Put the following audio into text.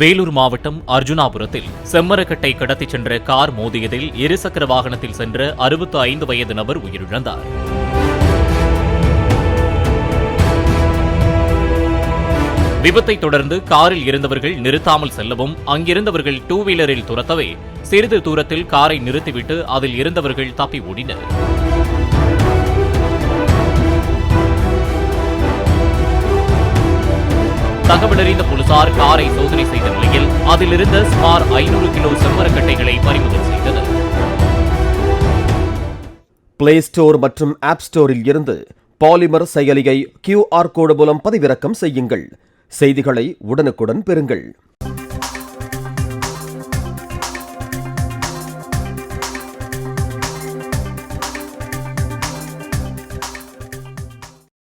வேலூர் மாவட்டம் அர்ஜுனாபுரத்தில் செம்மரக்கட்டை கடத்திச் சென்ற கார் மோதியதில் இருசக்கர வாகனத்தில் சென்ற அறுபத்து ஐந்து வயது நபர் உயிரிழந்தார். விபத்தை தொடர்ந்து காரில் இருந்தவர்கள் நிறுத்தாமல் செல்லவும் அங்கிருந்தவர்கள் டூ வீலரில் துரத்தவே சிறிது தூரத்தில் காரை நிறுத்திவிட்டு அதில் இருந்தவர்கள் தப்பி ஓடினர். தகவலறிந்த போலீசார் காரை சோதனை செய்த நிலையில் அதிலிருந்த சுமார் ஐநூறு கிலோ செம்மரக்கட்டைகளை பறிமுதல் செய்தனர் பிளே ஸ்டோர் மற்றும் ஆப் ஸ்டோரில் இருந்து பாலிமர் செயலியை கியூஆர் கோடு மூலம் பதிவிறக்கம் செய்யுங்கள். செய்திகளை உடனுக்குடன் பெறுங்கள்.